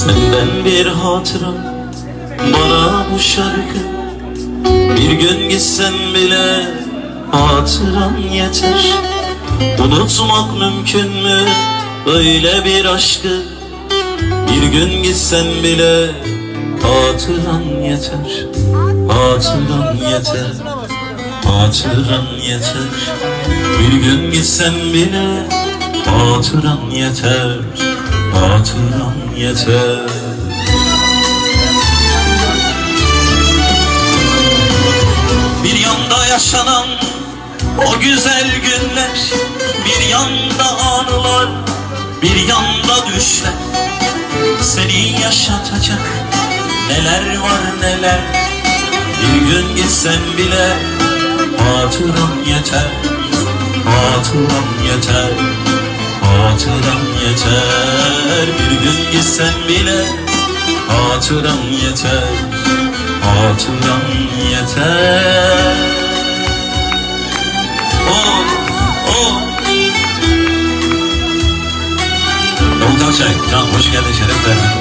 Senden bir hatıra bana bu şarkı. Bir gün gitsem bile hatıran yeter. Unutmak mümkün mü böyle bir aşkı? Bir gün gitsem bile hatıran yeter. Hatıran yeter. Hatıran yeter. Bir gün gitsem bile Hatıran yeter Hatıran yeter. Bir yanda yaşanan o güzel günler Bir yanda anılar Bir yanda düşler. Seni yaşatacak Neler var neler. Bir gün gitsen bile Hatıram yeter Hatıram yeter Hatıram yeter. Bir gün gitsen bile Hatıram yeter. Hatıram yeter. Oh, oh. Çay, Can hoş geldin, şeref verdin